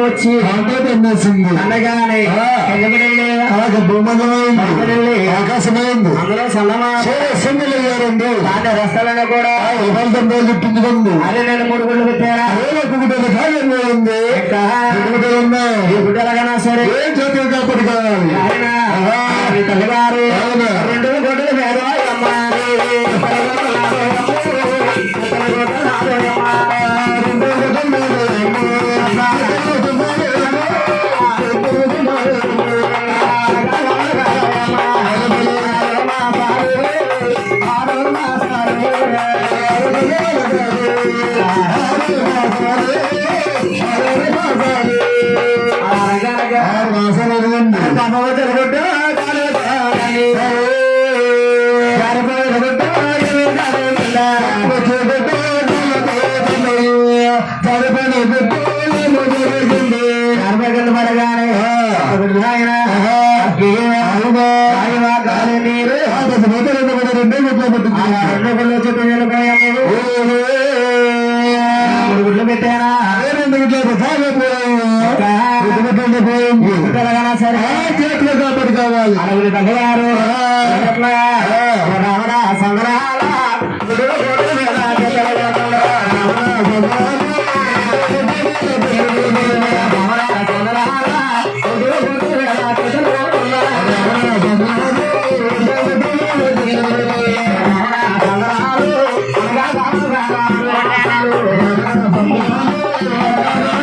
వచ్చి తినేసింది అనగానే బొమ్మలైంది ఆకాశమైంది అందులో సల్లమా సింగులయ్యారండి దాని రస్తాలను కూడా ఇవాళ రోజు పిండుకుంది అదే నేను మూడు గుళ్ళు పెట్టారా? అదే కుటుంబ కార్యం ఉంది కుటుంబం ఉన్నాయి. ఈ గుడ్డలకన్నా సరే? ఏం చేతులు కాపాడు కావాలి? ఆయన మీ తల్లిగారు రెండు సరే. చేతులు కాపాడు కావాలి అడవులు తగ్గగారు ఎట్లా